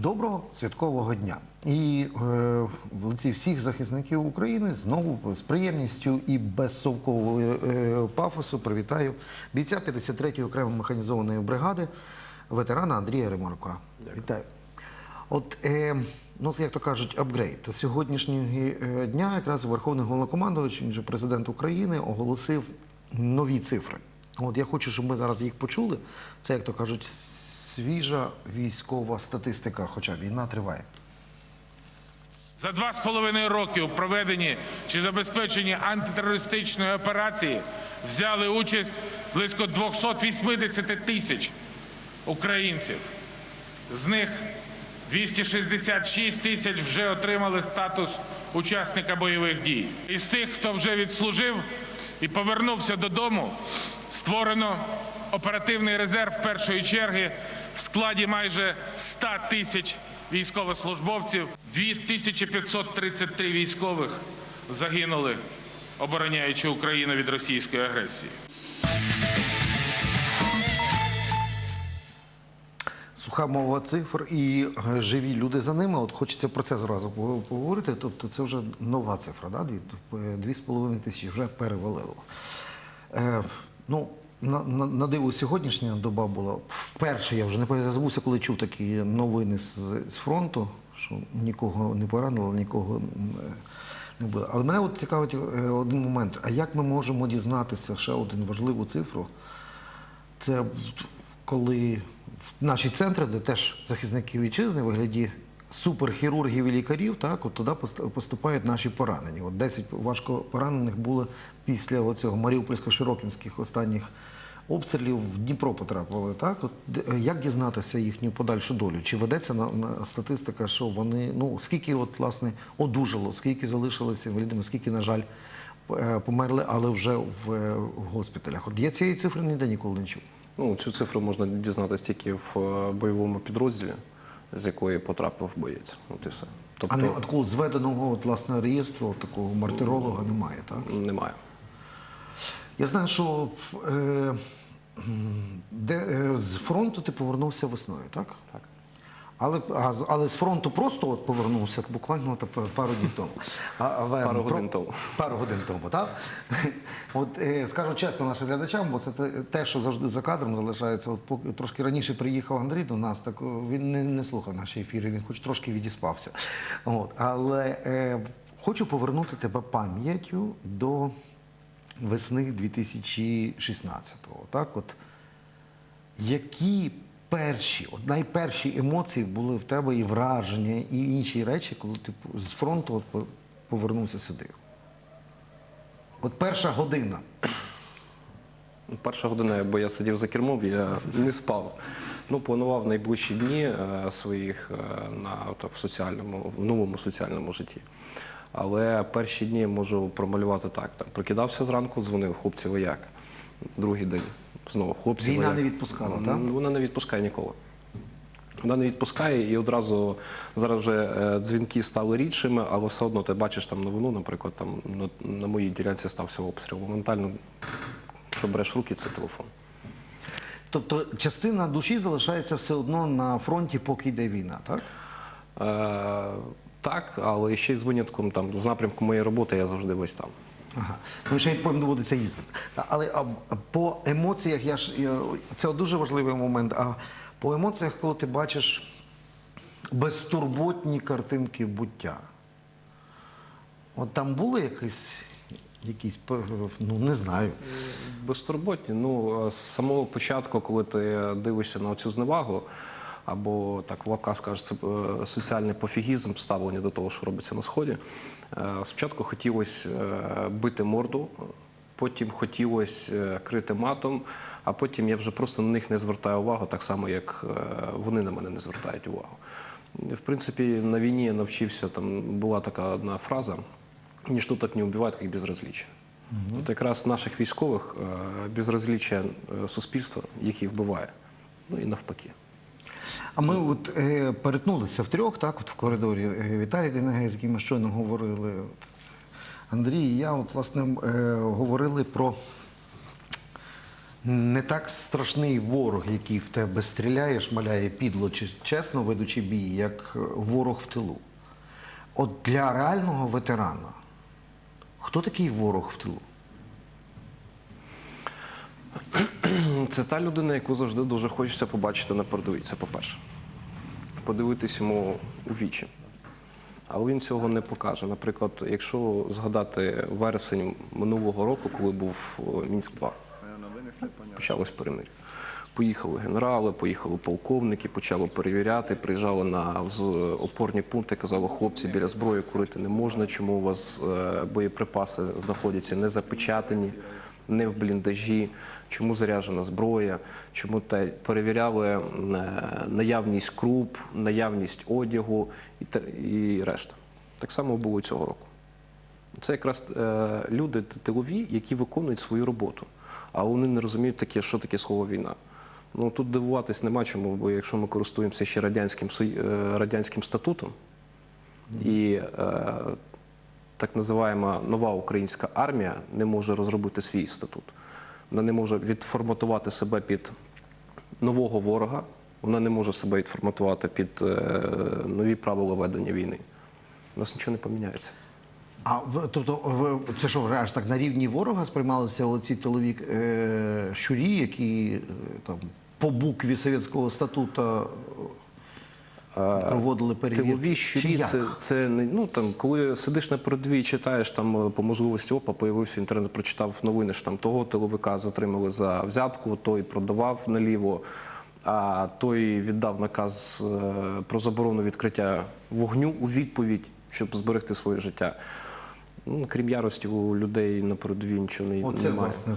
доброго святкового дня. І е, в лиці всіх захисників України знову з приємністю і без совкового е, пафосу привітаю бійця 53-ї окремої механізованої бригади, ветерана Андрія Римарка. Вітаю. От, е, ну, як то кажуть, апгрейд. З сьогоднішнього е, дня якраз Верховний головнокомандувач, він же президент України, оголосив нові цифри. От я хочу, щоб ми зараз їх почули. Це, як то кажуть, свіжа військова статистика, хоча війна триває. За два з половиною роки у проведенні чи забезпеченні антитерористичної операції взяли участь близько 280 тисяч українців. З них 266 тисяч вже отримали статус учасника бойових дій. Із тих, хто вже відслужив і повернувся додому, створено оперативний резерв першої черги в складі майже 100 тисяч військовослужбовців. 2533 військових загинули, обороняючи Україну від російської агресії. Суха мова цифр і е, живі люди за ними. От хочеться про це зразу поговорити. Тобто це вже нова цифра, да? Дві, е, тисячі вже перевалило. Е, ну, на, на, диво сьогоднішня доба була. Вперше я вже не забувся, коли чув такі новини з, з фронту, що нікого не поранило, нікого не було. Але мене от цікавить е, один момент. А як ми можемо дізнатися ще один важливу цифру? Це коли в наші центри, де теж захисники вітчизни, вигляді суперхірургів і лікарів, так, от туди поступають наші поранені. От 10 важко поранених було після оцього Маріупольсько-Широкінських останніх обстрілів в Дніпро потрапили. Так? От, як дізнатися їхню подальшу долю? Чи ведеться на, на статистика, що вони, ну, скільки от, власне, одужало, скільки залишилося інвалідами, скільки, на жаль, е, померли, але вже в, е, в госпіталях. От я цієї цифри ніде ніколи не чув. Ну, цю цифру можна дізнатися тільки в е, бойовому підрозділі, з якої потрапив боєць. От і все. Тобто А не такого зведеного от, власне, реєстру, от такого мартиролога немає, так? немає. Я знаю, що е, де, е, з фронту ти повернувся весною, так? Так. Але, але з фронту просто от повернувся буквально от пару днів тому. Але Пару годин тому. Пару годин тому, так? От е, скажу чесно нашим глядачам, бо це те, те, що завжди за кадром залишається. От поки трошки раніше приїхав Андрій до нас, так він не, не слухав наші ефіри, він хоч трошки відіспався. От, але е, хочу повернути тебе пам'яттю до весни 2016-го. Так, от які перші, от найперші емоції були в тебе і враження, і інші речі, коли ти з фронту от повернувся сюди? От перша година. Перша година, бо я сидів за кермом, я не спав. Ну, планував найближчі дні е, своїх е, на от, в соціальному, в новому соціальному житті. Але перші дні можу промалювати так. Там прокидався зранку, дзвонив хлопці вояк. Другий день знову хлопці. Війна не відпускала, так? Вона не відпускає ніколи. Вона не відпускає і одразу зараз вже е, дзвінки стали рідшими, але все одно ти бачиш там новину, наприклад, там на, на моїй ділянці стався обстріл. Моментально, що береш в руки, це телефон. Тобто частина душі залишається все одно на фронті, поки йде війна, так? Е, так, але ще й з винятком там з напрямку моєї роботи я завжди весь там. Ага. Ну, ще й доводиться їздити. Але а, по емоціях, я ж я, це дуже важливий момент. А по емоціях, коли ти бачиш безтурботні картинки буття, от там були якісь, якісь ну не знаю. Безтурботні. Ну, е, з самого початку, коли ти дивишся на цю зневагу, або так в лапках скажуть, е, соціальний пофігізм ставлення до того, що робиться на сході. е, Спочатку хотілося е, бити морду, потім хотілося крити матом, а потім я вже просто на них не звертаю увагу, так само, як вони на мене не звертають увагу. В принципі, на війні я навчився, там була така одна фраза: ніщо так не вбиває, як безразліччя. От якраз наших військових безразліччя суспільства, їх і вбиває. Ну і навпаки. А ми от е, перетнулися втрьох, так, от в коридорі Е, Віталій Денегей, з яким ми щойно говорили. От, Андрій і я, от, власне, е, говорили про Не так страшний ворог, який в тебе стріляє, шмаляє підло чи чесно ведучи бій, як ворог в тилу. От для реального ветерана, хто такий ворог в тилу? Це та людина, яку завжди дуже хочеться побачити на передовій. Це по-перше. Подивитись йому у вічі. Але він цього не покаже. Наприклад, якщо згадати вересень минулого року, коли був о, Мінськ 2 почалось перемир'я. Поїхали генерали, поїхали полковники, почали перевіряти, приїжджали на опорні пункти, казали, хлопці, біля зброї курити не можна, чому у вас е, боєприпаси знаходяться не запечатані, не в бліндажі, чому заряджена зброя, чому перевіряли е, наявність круп, наявність одягу і, решта. Так само було цього року. Це якраз е, люди тилові, які виконують свою роботу. А вони не розуміють що таке слово війна. Ну тут дивуватись нема чому, бо якщо ми користуємося ще радянським, е, статутом і так називаємо нова українська армія не може розробити свій статут. Вона не може відформатувати себе під нового ворога, вона не може себе відформатувати під е, нові правила ведення війни. У нас нічого не поміняється. А тобто, в- це що аж так на рівні ворога сприймалися оці тилові е, щурі, які е, там по букві совєтського статуту проводили перевірки? Тилові щурі це, це не ну там, коли сидиш на передовій, читаєш там е, по можливості опа, появився інтернет, прочитав новини, що там того тиловика затримали за взятку, той продавав наліво, а той віддав наказ е, про заборону відкриття вогню у відповідь, щоб зберегти своє життя. Ну, крім ярості, у людей на передовій нічого не Оце, немає. власне,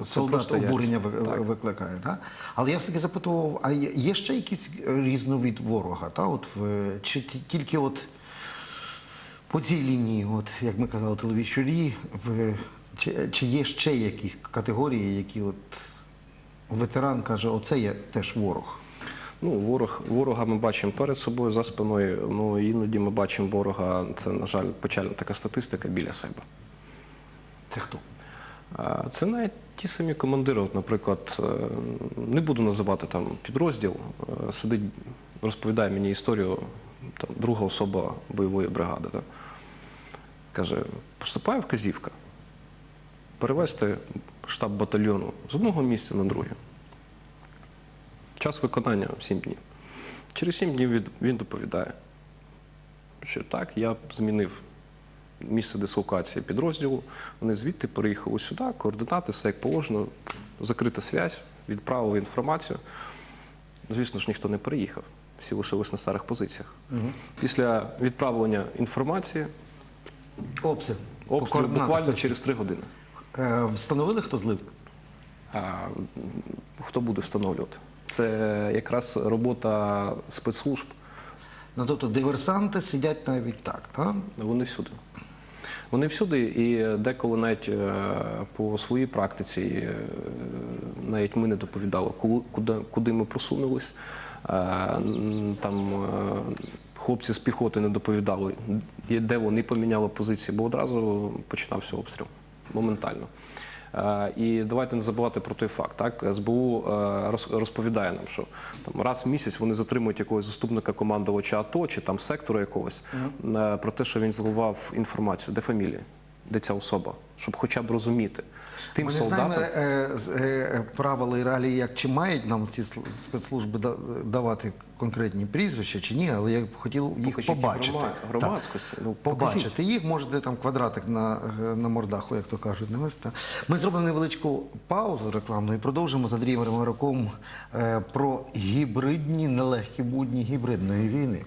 в- солдат обурення ви- Так. викликає. Так? Але я все-таки запитував, а є є ще якийсь різновид ворога? Та? От, в- чи ті- тільки от по цій лінії, от, як ми казали, в- чи, чи є ще якісь категорії, які от ветеран каже, оце є теж ворог? Ну, ворог, ворога ми бачимо перед собою за спиною. Ну іноді ми бачимо ворога. Це, на жаль, печальна така статистика біля себе. Це хто? Це навіть ті самі командири. От, наприклад, е, не буду називати там підрозділ. е, Сидить, розповідає мені історію там, друга особа бойової бригади. Да? Каже, поступає вказівка перевести штаб батальйону з одного місця на друге. Час виконання 7 днів. Через 7 днів він доповідає, що так, я змінив місце дислокації підрозділу. Вони звідти переїхали сюди, координати, все як положено, закрита зв'язь, відправили інформацію. Звісно ж, ніхто не переїхав, всі лишились на старих позиціях. Після відправлення інформації. По обстріл буквально через три години. Е, Встановили, хто злив? А хто буде встановлювати? Це якраз робота спецслужб. Ну, тобто диверсанти сидять навіть так, так? Вони всюди. Вони всюди, і деколи навіть е, по своїй практиці е, навіть ми не доповідали, куди, куди ми просунулись. Е, Там хлопці з піхоти не доповідали, де вони поміняли позиції, бо одразу починався обстріл моментально. Е, І давайте не забувати про той факт. Так? СБУ е, розповідає нам, що там раз в місяць вони затримують якогось заступника командувача АТО чи там сектора якогось е, про те, що він зливав інформацію, де фамілія, де ця особа, щоб хоча б розуміти тим Ми не солдатам. знаємо е, з- е, правила і реалії, як чи мають нам ці спецслужби давати конкретні прізвища чи ні, але я б хотів їх Покажіть побачити. Так. громадськості, ну, побачити їх, можете там квадратик на, е, на мордаху, як то кажуть, навести. Ми зробимо невеличку паузу рекламну і продовжимо з Андрієм Ремараком е, про гібридні нелегкі будні гібридної війни.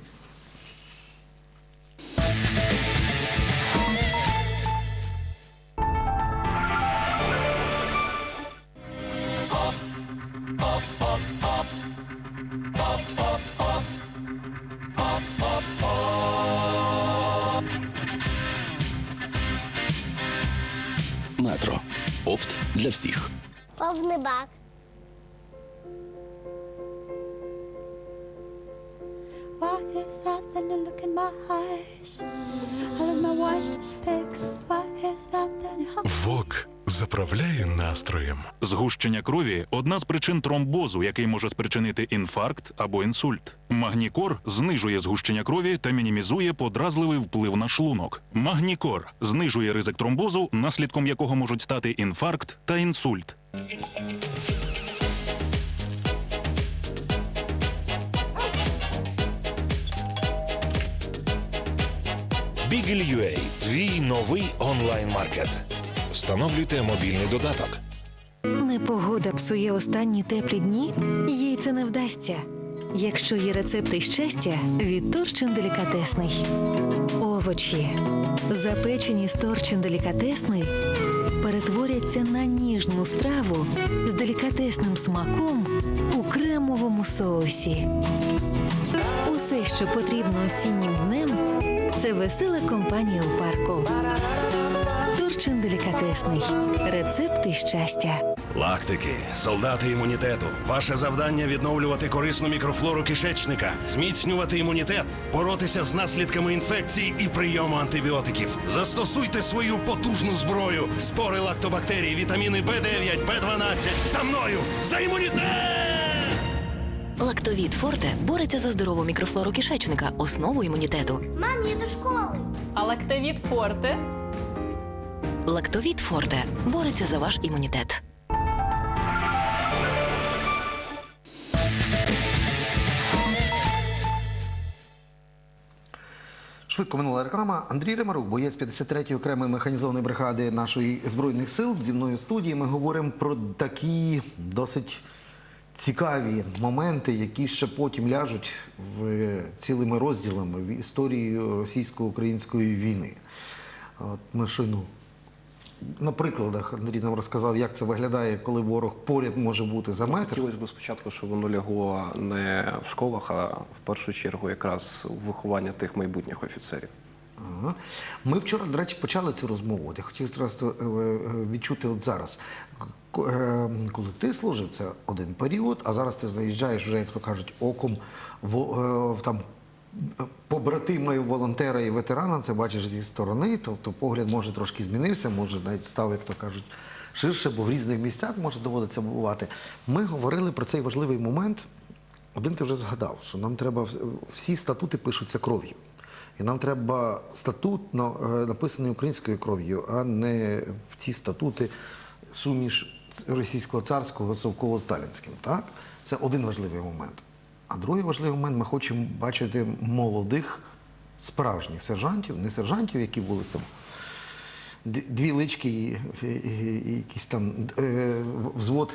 Для всіх. Повний бак. Згущення крові одна з причин тромбозу, який може спричинити інфаркт або інсульт. Магнікор знижує згущення крові та мінімізує подразливий вплив на шлунок. Магнікор знижує ризик тромбозу, наслідком якого можуть стати інфаркт та інсульт. Bigel.ua – твій новий онлайн-маркет. Встановлюйте мобільний додаток. Непогода псує останні теплі дні, їй це не вдасться. Якщо є рецепти щастя, від Торчин делікатесний. Овочі, запечені з Торчин делікатесний, перетворяться на ніжну страву з делікатесним смаком у кремовому соусі. Усе, що потрібно осіннім днем, це весела компанія у парку. Турчин делікатесний. Рецепти щастя. Лактики, солдати імунітету. Ваше завдання відновлювати корисну мікрофлору кишечника, зміцнювати імунітет, боротися з наслідками інфекцій і прийому антибіотиків. Застосуйте свою потужну зброю. Спори лактобактерій, вітаміни Б9, Б12. За мною! За імунітет! Лактовід Форте бореться за здорову мікрофлору кишечника, основу імунітету. Мам, я до школи. А лактовід форте Лактовід Форте бореться за ваш імунітет. Швидко минула реклама. Андрій Римарук, боєць 53-ї окремої механізованої бригади нашої збройних сил. Зі мною студії ми говоримо про такі досить цікаві моменти, які ще потім ляжуть в цілими розділами в історії російсько-української війни. От ми щойно на прикладах Андрій нам розказав, як це виглядає, коли ворог поряд може бути за метр. Хотілося б спочатку, щоб воно лягло не в школах, а в першу чергу якраз в виховання тих майбутніх офіцерів. Ага. Ми вчора, до речі, почали цю розмову. От Я хотів зразу е, е, відчути от зараз. Е, Коли ти служив, це один період, а зараз ти заїжджаєш вже, як то кажуть, оком в, там побратима і волонтера і ветерана, це бачиш зі сторони, тобто погляд може трошки змінився, може навіть став, як то кажуть, ширше, бо в різних місцях може доводиться бувати. Ми говорили про цей важливий момент. Один ти вже згадав, що нам треба всі статути пишуться кров'ю. І нам треба статут е, написаний українською кров'ю, а не ті статути суміш російського царського з совково-сталінським. Так? Це один важливий момент. А другий важливий момент ми хочемо бачити молодих справжніх сержантів, не сержантів, які були там дві лички і, і, і- якийсь там е, взвод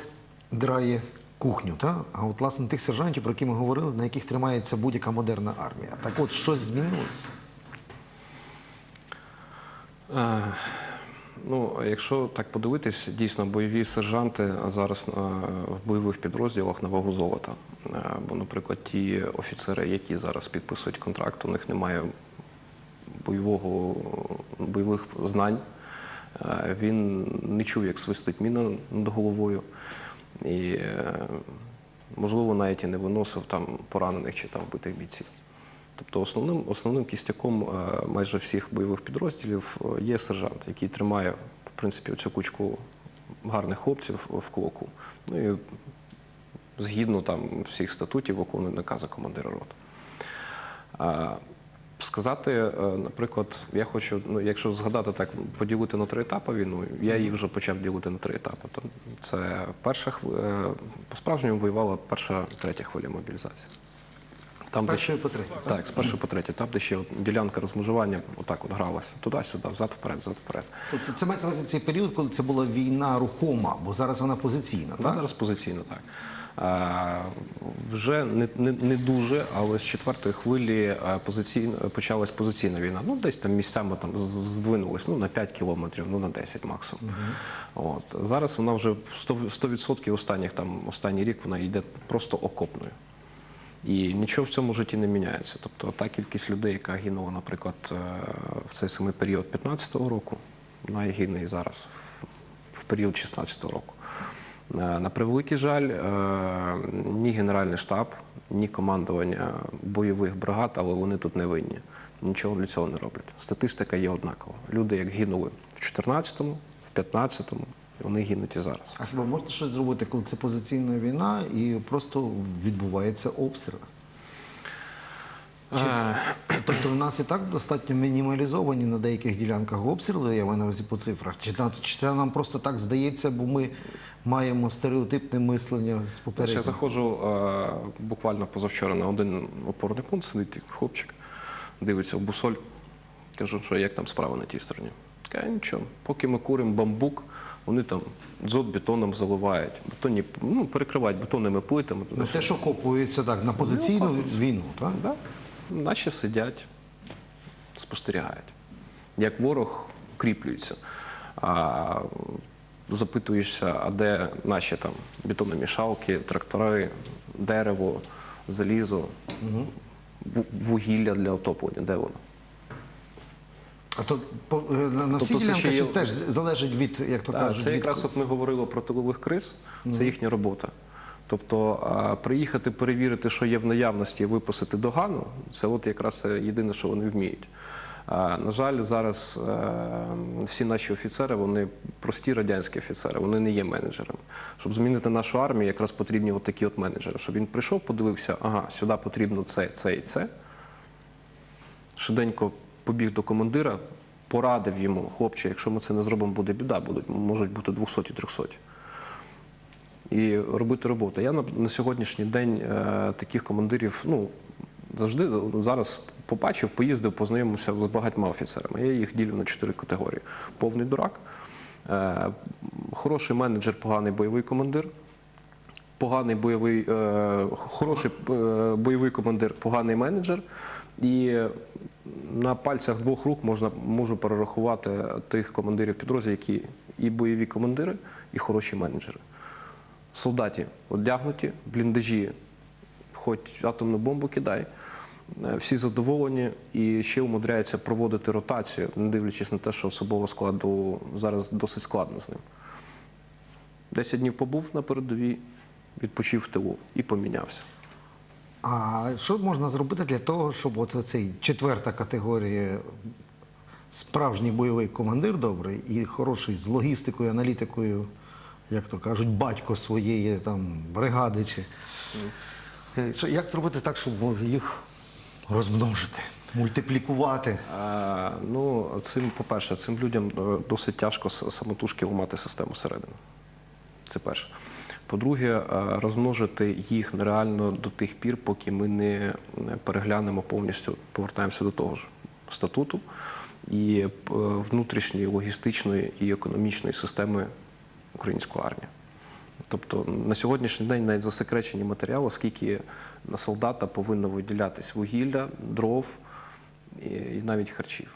драє кухню. Та? А от власне тих сержантів, про які ми говорили, на яких тримається будь-яка модерна армія. Так от щось змінилося. Ну, якщо так подивитись, дійсно бойові сержанти зараз е, в бойових підрозділах на вагу золота. Е, Бо, наприклад, ті офіцери, які зараз підписують контракт, у них немає бойового бойових знань. Е, Він не чув, як свистить міна над головою. І, можливо, навіть і не виносив там поранених чи там вбитих бійців. Тобто основним, основним кістяком е, майже всіх бойових підрозділів е, є сержант, який тримає, в принципі, цю кучку гарних хлопців в кулаку. Ну і згідно там всіх статутів виконує накази командира роти. Сказати, е, наприклад, я хочу, ну, якщо згадати так, поділити на три етапи війну, я її вже почав ділити на три етапи. Це перша е, по-справжньому воювала перша, третя хвиля мобілізації. Там, З першої по третю, Так, з першої по третє. Там, де ще от ділянка розмежування отак от гралася. Туди-сюди, взад-вперед, взад-вперед. Тобто це мається на увазі цей період, коли це була війна рухома, бо зараз вона позиційна. Так? зараз позиційно так. А, вже не, не, не дуже, але з четвертої хвилі позиційно, почалась позиційна війна. Ну, десь там місцями там ну, на 5 кілометрів, ну на 10 максимум. От. Зараз вона вже 100%, 100% останніх, там, останній рік вона йде просто окопною. І нічого в цьому житті не міняється. Тобто та кількість людей, яка гинула, наприклад, е, в цей самий період 15-го року, вона і гине і зараз, в- період 16-го року. Е, На превеликий жаль, е, ні Генеральний штаб, ні командування бойових бригад, але вони тут не винні. Нічого для цього не роблять. Статистика є однакова. Люди, як гинули в 14-му, в 15-му, і вони гинуть і зараз. А хіба можна щось зробити, коли це позиційна війна і просто відбувається обстріл? Е, Тобто в нас і так достатньо мінімалізовані на деяких ділянках обстріли, я маю на увазі по цифрах. Чи, чи це нам просто так здається, бо ми маємо стереотипне мислення з Знаєш, Я заходжу е, буквально позавчора на один опорний пункт, сидить хлопчик, дивиться в бусоль. Кажу, що як там справа на тій стороні. Каже, нічого, поки ми куримо бамбук, вони там дзот бетоном заливають, бетонні, ну, перекривають бетонними плитами. Ну, те, що копується так на позиційну війну, так? Да. Наші сидять, спостерігають. Як ворог укріплюється. А запитуєшся, а де наші там бетономішалки, трактори, дерево, залізо, ву- вугілля для отоплення, де воно? А то по, е, на, всі Тобто ще є- теж залежить від, як то кажуть, це від якраз от ми говорили про тилових криз, це їхня робота. Тобто а, приїхати перевірити, що є в наявності, і виписати догану, це от якраз єдине, що вони вміють. А, на жаль, зараз е, всі наші офіцери, вони прості радянські офіцери, вони не є менеджерами. Щоб змінити нашу армію, якраз потрібні от такі от менеджери, щоб він прийшов, подивився, ага, сюди потрібно це, це і це. Швиденько побіг до командира, порадив йому, хлопче, якщо ми це не зробимо, буде біда, можуть бути 200-300. І робити роботу. Я на, сьогоднішній день е, таких командирів, ну, завжди ну, зараз побачив, поїздив, познайомився з багатьма офіцерами. Я їх ділю на чотири категорії: повний дурак, е, хороший менеджер, поганий бойовий командир, поганий бойовий, е, хороший бойовий командир, поганий менеджер. І на пальцях двох рук можна можу перерахувати тих командирів підрозділів, які і бойові командири, і хороші менеджери. Солдаті одягнуті, бліндажі, хоч атомну бомбу кидай. Е, Всі задоволені і ще умудряються проводити ротацію, не дивлячись на те, що особового складу зараз досить складно з ним. Десять днів побув на передовій, відпочив в тилу і помінявся. А що можна зробити для того, щоб от цей четверта категорія справжній бойовий командир добрий і хороший з логістикою, аналітикою, як то кажуть, батько своєї там бригади чи Е, що, як зробити так, щоб їх розмножити, мультиплікувати? Е, Ну, цим, по-перше, цим людям е, досить тяжко самотужки ламати систему всередину. Це перше. По-друге, е, розмножити їх нереально до тих пір, поки ми не не переглянемо повністю, повертаємося до того ж статуту і е, внутрішньої логістичної і економічної системи української армії. Тобто на сьогоднішній день навіть засекречені матеріали, скільки на солдата повинно виділятись вугілля, дров і навіть харчів.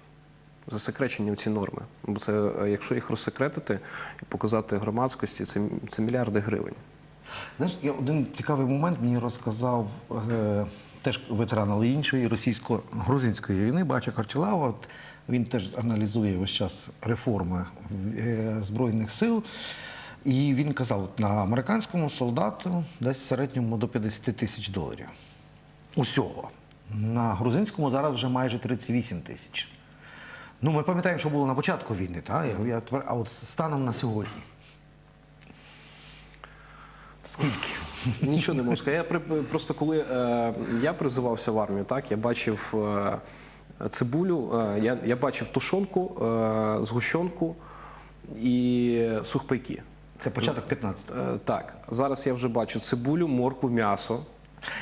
Засекречені ці норми. Бо це, е, якщо їх розсекретити і показати громадськості, це, це мільярди гривень. Знаєш, я один цікавий момент мені розказав е, теж ветеран, але іншої російсько-грузинської війни, Бача Харчалава. От він теж аналізує весь час реформи е, Збройних сил. І він казав, от на американському солдату десь в середньому до 50 тисяч доларів. Усього. На грузинському зараз вже майже 38 тисяч. Ну, ми пам'ятаємо, що було на початку війни, та? Я, я, тепер- а от станом на сьогодні. Скільки? Нічого не можу сказати. Я при- просто коли е, я призивався в армію, так я бачив е, цибулю, е, я, я бачив тушонку, е, згущенку і сухпайки. Це початок 15-го. Е, так, зараз я вже бачу цибулю, моркву, м'ясо.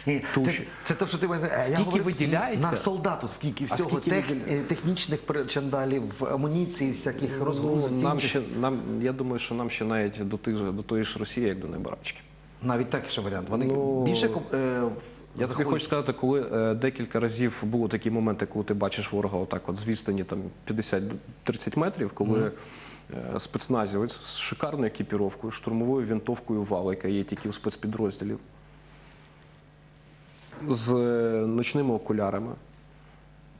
Ні, Туші. Це, те, що ти маєш. Я Скільки говорю, виділяється? на солдату, скільки А всього скільки тех, виділя- е, технічних причандалів, амуніції, всяких розгрузок. Ну, нам ще, нам, я думаю, що нам ще навіть до, тих, же- до тої ж Росії, як до Небарачки. Навіть так ще варіант. Вони Ну, більше е, в- Я тобі заходять. хочу сказати, коли е, декілька разів були такі моменти, коли ти бачиш ворога отак от з відстані там 50-30 метрів, коли е, спецназівець з шикарною екіпіровкою, штурмовою винтовкою вал, яка є тільки у спецпідрозділів, з е, ночними окулярами.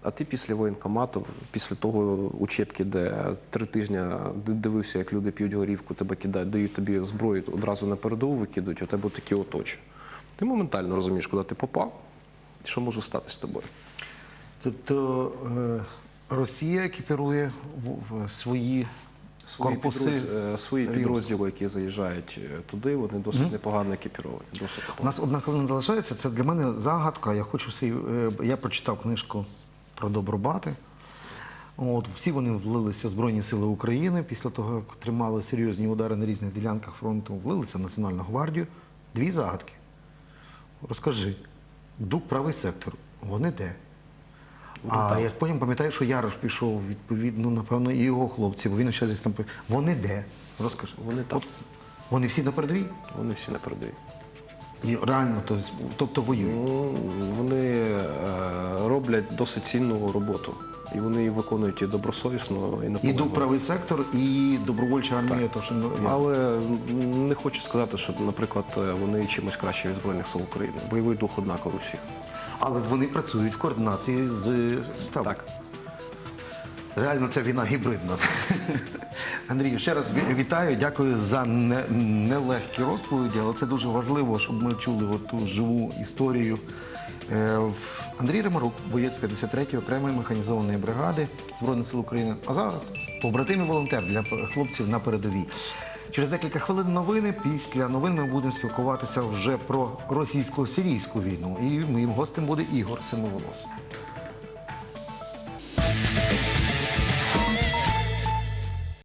А ти після воєнкомату, після того учебки, де три тижні дивився, як люди п'ють горівку, тебе кидають, дають тобі зброю, одразу на передову викидують, у тебе такі оточі. Ти моментально розумієш, куди ти попав і що може стати з тобою. Тобто е, Росія екіпірує свої Свої, корпуси підроз- е, свої підрозділи, які заїжджають е, туди, вони досить непогано екіпіровані. Досить У нас одна хвилина залишається. Це для мене загадка. Я хочу всі. е, Я прочитав книжку про Добробати. От, всі вони влилися в Збройні Сили України після того, як тримали серйозні удари на різних ділянках фронту, влилися в Національну гвардію. Дві загадки. Розкажи, дук правий сектор, вони де? А як потім пам'ятаю, що Ярош пішов, відповідно, напевно, і його хлопці, бо він ще десь там. Вони де? Розкажи. Вони там. От, вони всі на передовій? Вони всі на передовій. І реально, тобто, тобто воюють. Ну, вони е, роблять досить цінну роботу. І вони її виконують і добросовісно, і І наполегливо. правий сектор, і добровольча армія. То, що, ну, я- Але не хочу сказати, що, наприклад, вони чимось краще від Збройних сил України. Бойовий дух однаковий у всіх. Але вони працюють в координації з штабом. Так. Реально, це війна гібридна. Андрію, ще раз ві- вітаю. Дякую за не- нелегкі розповіді, але це дуже важливо, щоб ми чули оту живу історію. Е, Андрій Римарук, боєць 53-ї окремої механізованої бригади Збройних сил України. А зараз побратим і волонтер для хлопців на передовій. Через декілька хвилин новини. Після новин ми будемо спілкуватися вже про російсько-сирійську війну. І моїм гостем буде Ігор Симоволос.